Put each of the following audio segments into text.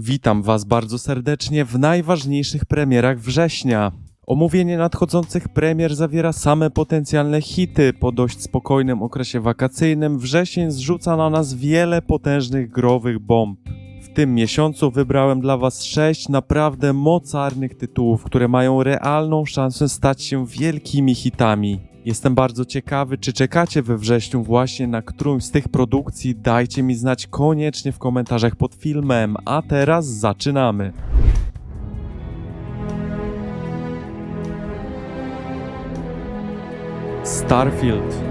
Witam Was bardzo serdecznie w najważniejszych premierach września. Omówienie nadchodzących premier zawiera same potencjalne hity. Po dość spokojnym okresie wakacyjnym wrzesień zrzuca na nas wiele potężnych growych bomb. W tym miesiącu wybrałem dla Was sześć naprawdę mocarnych tytułów, które mają realną szansę stać się wielkimi hitami. Jestem bardzo ciekawy, czy czekacie we wrześniu właśnie na którąś z tych produkcji. Dajcie mi znać koniecznie w komentarzach pod filmem. A teraz zaczynamy. Starfield.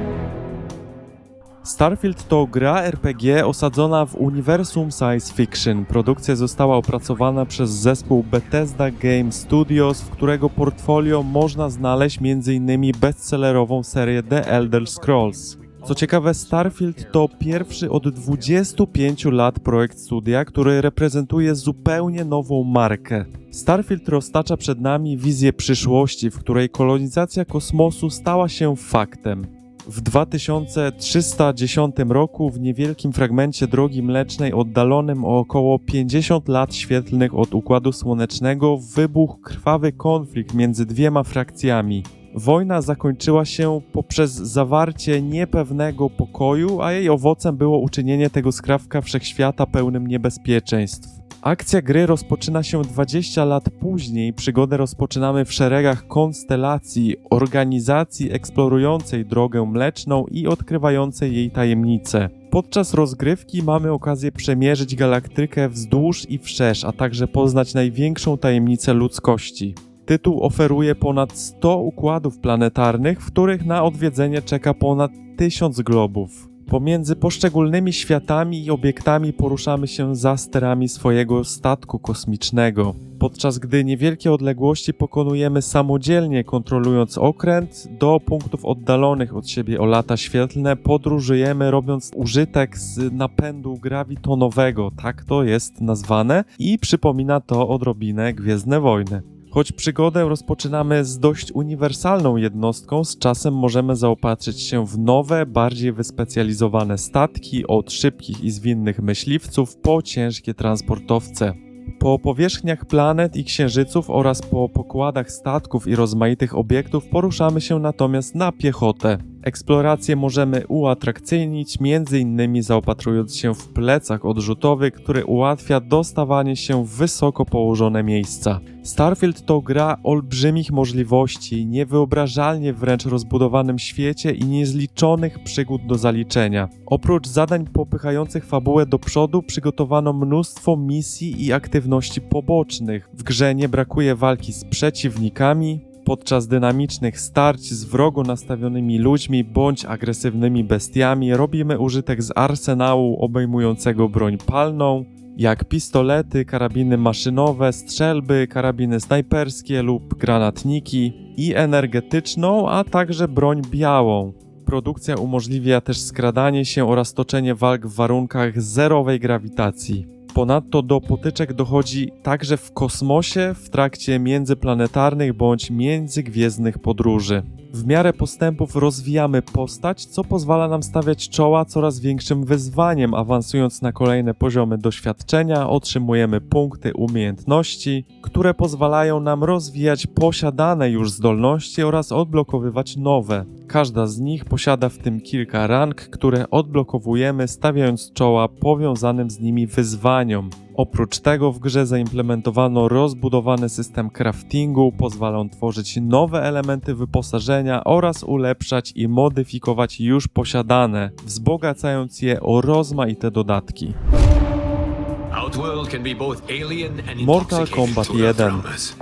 Starfield to gra RPG osadzona w uniwersum science fiction. Produkcja została opracowana przez zespół Bethesda Game Studios, w którego portfolio można znaleźć m.in. bestsellerową serię The Elder Scrolls. Co ciekawe, Starfield to pierwszy od 25 lat projekt studia, który reprezentuje zupełnie nową markę. Starfield roztacza przed nami wizję przyszłości, w której kolonizacja kosmosu stała się faktem. W 2310 roku w niewielkim fragmencie drogi mlecznej oddalonym o około 50 lat świetlnych od Układu Słonecznego wybuchł krwawy konflikt między dwiema frakcjami. Wojna zakończyła się poprzez zawarcie niepewnego pokoju, a jej owocem było uczynienie tego skrawka wszechświata pełnym niebezpieczeństw. Akcja gry rozpoczyna się 20 lat później. Przygodę rozpoczynamy w szeregach konstelacji, organizacji eksplorującej drogę mleczną i odkrywającej jej tajemnice. Podczas rozgrywki mamy okazję przemierzyć galaktykę wzdłuż i wszerz, a także poznać największą tajemnicę ludzkości. Tytuł oferuje ponad 100 układów planetarnych, w których na odwiedzenie czeka ponad 1000 globów. Pomiędzy poszczególnymi światami i obiektami poruszamy się za sterami swojego statku kosmicznego, podczas gdy niewielkie odległości pokonujemy samodzielnie, kontrolując okręt, do punktów oddalonych od siebie o lata świetlne podróżujemy, robiąc użytek z napędu gravitonowego, tak to jest nazwane, i przypomina to odrobinę Gwiezdne Wojny. Choć przygodę rozpoczynamy z dość uniwersalną jednostką, z czasem możemy zaopatrzyć się w nowe, bardziej wyspecjalizowane statki, od szybkich i zwinnych myśliwców po ciężkie transportowce. Po powierzchniach planet i księżyców oraz po pokładach statków i rozmaitych obiektów poruszamy się natomiast na piechotę. Eksplorację możemy uatrakcyjnić, m.in. zaopatrując się w plecak odrzutowy, który ułatwia dostawanie się w wysoko położone miejsca. Starfield to gra olbrzymich możliwości, niewyobrażalnie wręcz rozbudowanym świecie i niezliczonych przygód do zaliczenia. Oprócz zadań popychających fabułę do przodu, przygotowano mnóstwo misji i aktywności pobocznych. W grze nie brakuje walki z przeciwnikami, podczas dynamicznych starć z wrogo nastawionymi ludźmi bądź agresywnymi bestiami robimy użytek z arsenału obejmującego broń palną, jak pistolety, karabiny maszynowe, strzelby, karabiny snajperskie lub granatniki i energetyczną, a także broń białą. Produkcja umożliwia też skradanie się oraz toczenie walk w warunkach zerowej grawitacji. Ponadto do potyczek dochodzi także w kosmosie w trakcie międzyplanetarnych bądź międzygwiezdnych podróży. W miarę postępów rozwijamy postać, co pozwala nam stawiać czoła coraz większym wyzwaniem. Awansując na kolejne poziomy doświadczenia, otrzymujemy punkty umiejętności, które pozwalają nam rozwijać posiadane już zdolności oraz odblokowywać nowe. Każda z nich posiada w tym kilka rank, które odblokowujemy, stawiając czoła powiązanym z nimi wyzwaniom. Oprócz tego w grze zaimplementowano rozbudowany system craftingu, pozwala on tworzyć nowe elementy wyposażenia oraz ulepszać i modyfikować już posiadane, wzbogacając je o rozmaite dodatki. Mortal Kombat to 1 Earthroamers.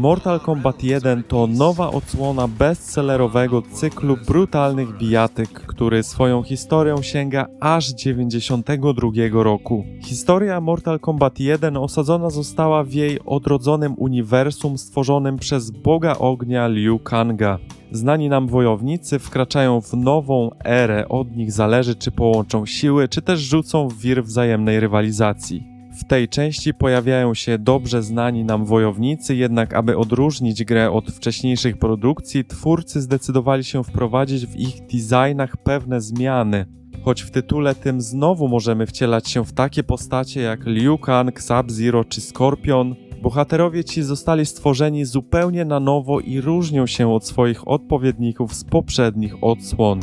Mortal Kombat 1 to nowa odsłona bestsellerowego cyklu brutalnych bijatyk, który swoją historią sięga aż 92 roku. Historia Mortal Kombat 1 osadzona została w jej odrodzonym uniwersum stworzonym przez boga ognia Liu Kanga. Znani nam wojownicy wkraczają w nową erę, od nich zależy czy połączą siły, czy też rzucą w wir wzajemnej rywalizacji. W tej części pojawiają się dobrze znani nam wojownicy, jednak aby odróżnić grę od wcześniejszych produkcji, twórcy zdecydowali się wprowadzić w ich designach pewne zmiany. choć w tytule tym znowu możemy wcielać się w takie postacie jak Liu Kang, Sub-Zero czy Scorpion, bohaterowie ci zostali stworzeni zupełnie na nowo i różnią się od swoich odpowiedników z poprzednich odsłon.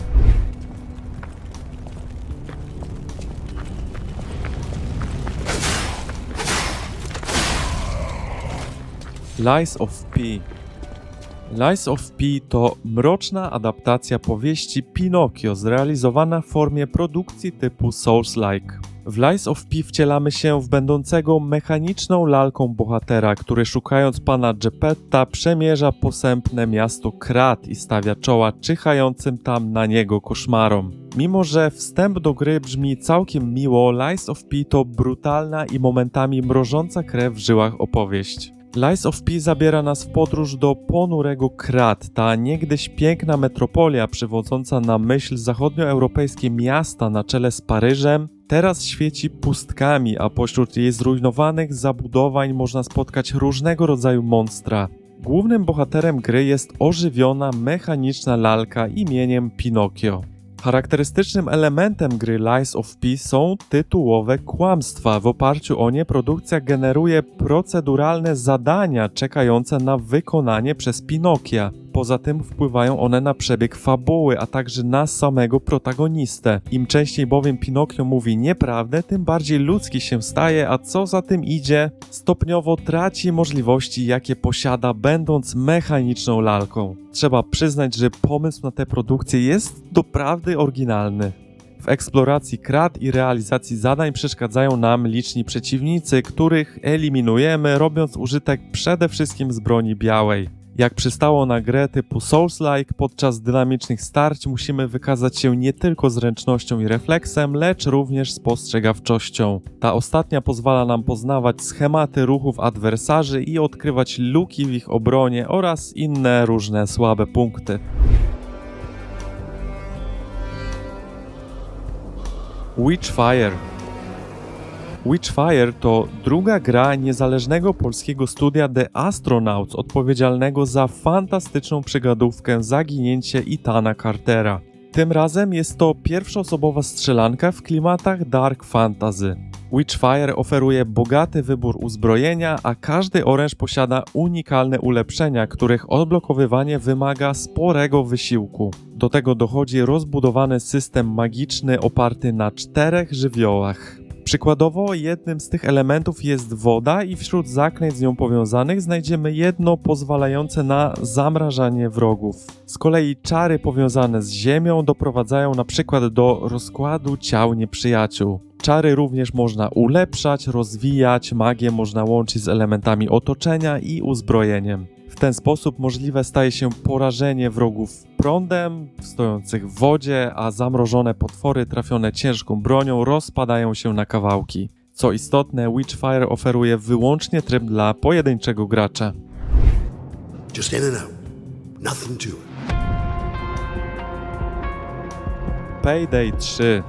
Lies of P Lies of P to mroczna adaptacja powieści Pinokio zrealizowana w formie produkcji typu Souls-like. W Lies of P wcielamy się w będącego mechaniczną lalką bohatera, który szukając pana Geppetta przemierza posępne miasto Krat i stawia czoła czyhającym tam na niego koszmarom. Mimo, że wstęp do gry brzmi całkiem miło, Lies of P to brutalna i momentami mrożąca krew w żyłach opowieść. Lies of P zabiera nas w podróż do ponurego Krat, ta niegdyś piękna metropolia przywodząca na myśl zachodnioeuropejskie miasta na czele z Paryżem, teraz świeci pustkami, a pośród jej zrujnowanych zabudowań można spotkać różnego rodzaju monstra. Głównym bohaterem gry jest ożywiona, mechaniczna lalka imieniem Pinokio. Charakterystycznym elementem gry Lies of P są tytułowe kłamstwa. W oparciu o nie produkcja generuje proceduralne zadania czekające na wykonanie przez Pinokia. Poza tym wpływają one na przebieg fabuły, a także na samego protagonistę. Im częściej bowiem Pinokio mówi nieprawdę, tym bardziej ludzki się staje, a co za tym idzie, stopniowo traci możliwości, jakie posiada, będąc mechaniczną lalką. Trzeba przyznać, że pomysł na tę produkcję jest doprawdy oryginalny. W eksploracji krat i realizacji zadań przeszkadzają nam liczni przeciwnicy, których eliminujemy, robiąc użytek przede wszystkim z broni białej. Jak przystało na grę typu Souls-like, podczas dynamicznych starć musimy wykazać się nie tylko zręcznością i refleksem, lecz również spostrzegawczością. Ta ostatnia pozwala nam poznawać schematy ruchów adwersarzy i odkrywać luki w ich obronie oraz inne różne słabe punkty. Witchfire Witchfire to druga gra niezależnego polskiego studia The Astronauts odpowiedzialnego za fantastyczną przygodówkę Zaginięcie Itana Cartera. Tym razem jest to pierwszoosobowa strzelanka w klimatach dark fantasy. Witchfire oferuje bogaty wybór uzbrojenia, a każdy oręż posiada unikalne ulepszenia, których odblokowywanie wymaga sporego wysiłku. Do tego dochodzi rozbudowany system magiczny oparty na czterech żywiołach. Przykładowo, jednym z tych elementów jest woda, i wśród zaklęć z nią powiązanych znajdziemy jedno pozwalające na zamrażanie wrogów. Z kolei czary powiązane z ziemią doprowadzają na przykład do rozkładu ciał nieprzyjaciół. Czary również można ulepszać, rozwijać, magię można łączyć z elementami otoczenia i uzbrojeniem. W ten sposób możliwe staje się porażenie wrogów prądem, stojących w wodzie, a zamrożone potwory trafione ciężką bronią rozpadają się na kawałki. Co istotne, Witchfire oferuje wyłącznie tryb dla pojedynczego gracza. Just in and out. Nothing to it. Payday 3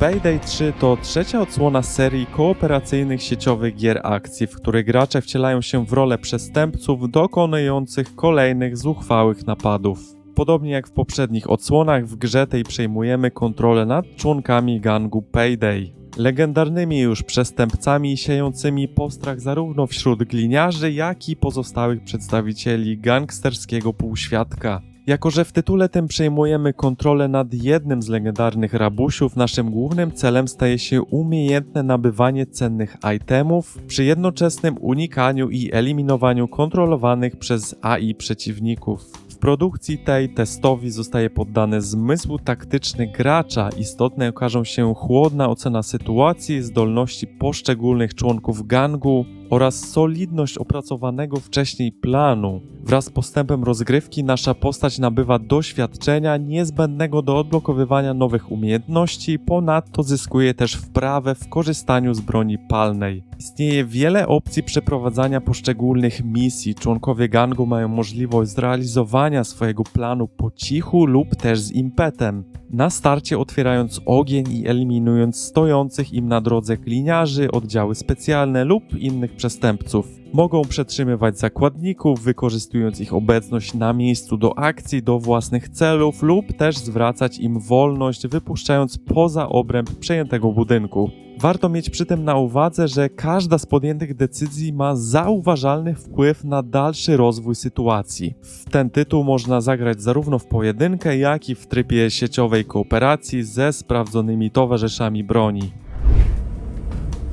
Payday 3 to trzecia odsłona serii kooperacyjnych sieciowych gier akcji, w których gracze wcielają się w rolę przestępców dokonujących kolejnych zuchwałych napadów. Podobnie jak w poprzednich odsłonach, w grze tej przejmujemy kontrolę nad członkami gangu Payday. Legendarnymi już przestępcami siejącymi postrach zarówno wśród gliniarzy, jak i pozostałych przedstawicieli gangsterskiego półświadka. Jako, że w tytule tym przejmujemy kontrolę nad jednym z legendarnych rabusiów, naszym głównym celem staje się umiejętne nabywanie cennych itemów przy jednoczesnym unikaniu i eliminowaniu kontrolowanych przez AI przeciwników. W produkcji tej testowi zostaje poddany zmysł taktyczny gracza. Istotne okażą się chłodna ocena sytuacji, zdolności poszczególnych członków gangu oraz solidność opracowanego wcześniej planu. Wraz z postępem rozgrywki nasza postać nabywa doświadczenia niezbędnego do odblokowywania nowych umiejętności, ponadto zyskuje też wprawę w korzystaniu z broni palnej. Istnieje wiele opcji przeprowadzania poszczególnych misji. Członkowie gangu mają możliwość zrealizowania swojego planu po cichu lub też z impetem. Na starcie otwierając ogień i eliminując stojących im na drodze gliniarzy, oddziały specjalne lub innych przestępców. Mogą przetrzymywać zakładników, wykorzystując ich obecność na miejscu do akcji do własnych celów lub też zwracać im wolność, wypuszczając poza obręb przejętego budynku. Warto mieć przy tym na uwadze, że każda z podjętych decyzji ma zauważalny wpływ na dalszy rozwój sytuacji. W ten tytuł można zagrać zarówno w pojedynkę, jak i w trybie sieciowej kooperacji ze sprawdzonymi towarzyszami broni.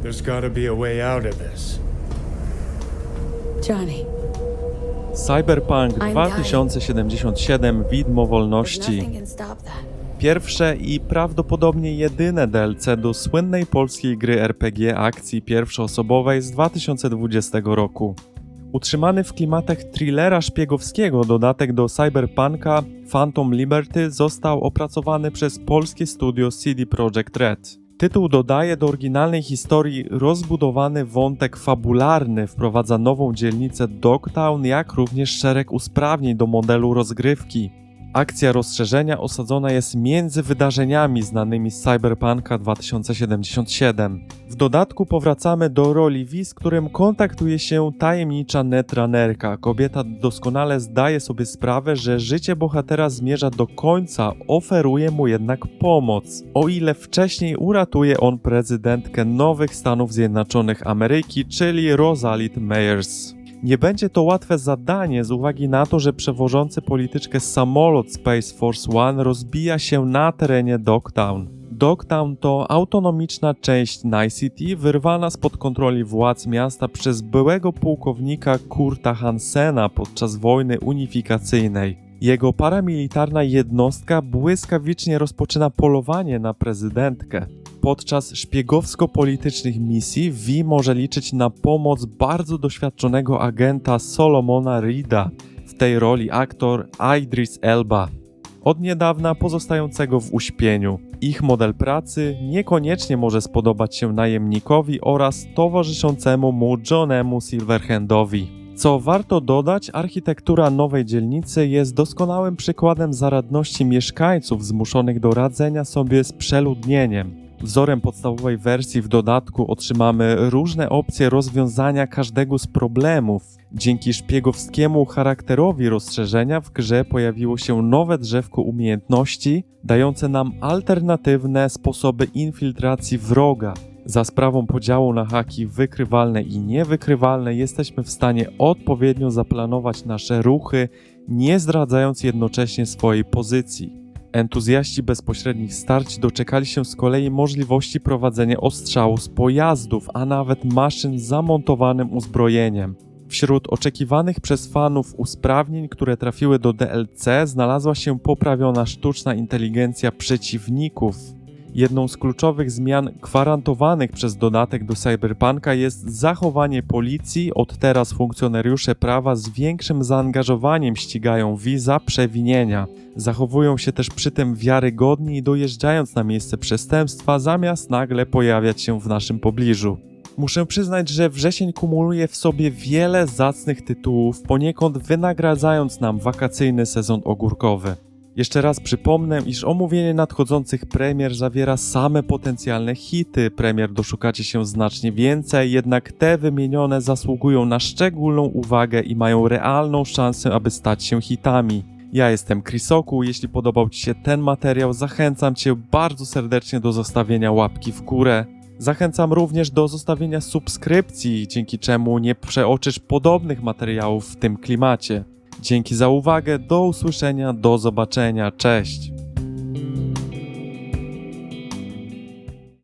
There's gotta be a way out of this. Johnny, Cyberpunk I'm 2077 Widmo Wolności. Pierwsze i prawdopodobnie jedyne DLC do słynnej polskiej gry RPG akcji pierwszoosobowej z 2020 roku. Utrzymany w klimatach thrillera szpiegowskiego dodatek do Cyberpunka Phantom Liberty został opracowany przez polskie studio CD Projekt Red. Tytuł dodaje do oryginalnej historii rozbudowany wątek fabularny, wprowadza nową dzielnicę Dogtown, jak również szereg usprawnień do modelu rozgrywki. Akcja rozszerzenia osadzona jest między wydarzeniami znanymi z Cyberpunka 2077. W dodatku powracamy do roli V, z którym kontaktuje się tajemnicza netrunnerka. Kobieta doskonale zdaje sobie sprawę, że życie bohatera zmierza do końca, oferuje mu jednak pomoc. O ile wcześniej uratuje on prezydentkę Nowych Stanów Zjednoczonych Ameryki, czyli Rosalind Meyers. Nie będzie to łatwe zadanie z uwagi na to, że przewożący polityczkę samolot Space Force One rozbija się na terenie Dogtown. Dogtown to autonomiczna część City wyrwana spod kontroli władz miasta przez byłego pułkownika Kurta Hansena podczas wojny unifikacyjnej. Jego paramilitarna jednostka błyskawicznie rozpoczyna polowanie na prezydentkę. Podczas szpiegowsko-politycznych misji V może liczyć na pomoc bardzo doświadczonego agenta Solomona Reeda, w tej roli aktor Idris Elba. Od niedawna pozostającego w uśpieniu. Ich model pracy niekoniecznie może spodobać się najemnikowi oraz towarzyszącemu mu Johnemu Silverhandowi. Co warto dodać, architektura nowej dzielnicy jest doskonałym przykładem zaradności mieszkańców zmuszonych do radzenia sobie z przeludnieniem. Wzorem podstawowej wersji w dodatku otrzymamy różne opcje rozwiązania każdego z problemów. Dzięki szpiegowskiemu charakterowi rozszerzenia w grze pojawiło się nowe drzewko umiejętności, dające nam alternatywne sposoby infiltracji wroga. Za sprawą podziału na haki wykrywalne i niewykrywalne jesteśmy w stanie odpowiednio zaplanować nasze ruchy, nie zdradzając jednocześnie swojej pozycji. Entuzjaści bezpośrednich starć doczekali się z kolei możliwości prowadzenia ostrzału z pojazdów, a nawet maszyn z zamontowanym uzbrojeniem. Wśród oczekiwanych przez fanów usprawnień, które trafiły do DLC, znalazła się poprawiona sztuczna inteligencja przeciwników. Jedną z kluczowych zmian gwarantowanych przez dodatek do Cyberpunka jest zachowanie policji. Od teraz funkcjonariusze prawa z większym zaangażowaniem ścigają V za przewinienia. Zachowują się też przy tym wiarygodni, dojeżdżając na miejsce przestępstwa, zamiast nagle pojawiać się w naszym pobliżu. Muszę przyznać, że wrzesień kumuluje w sobie wiele zacnych tytułów, poniekąd wynagradzając nam wakacyjny sezon ogórkowy. Jeszcze raz przypomnę, iż omówienie nadchodzących premier zawiera same potencjalne hity. Premier doszukacie się znacznie więcej, jednak te wymienione zasługują na szczególną uwagę i mają realną szansę, aby stać się hitami. Ja jestem Krisoku, jeśli podobał Ci się ten materiał, zachęcam Cię bardzo serdecznie do zostawienia łapki w górę. Zachęcam również do zostawienia subskrypcji, dzięki czemu nie przeoczysz podobnych materiałów w tym klimacie. Dzięki za uwagę, do usłyszenia, do zobaczenia, cześć!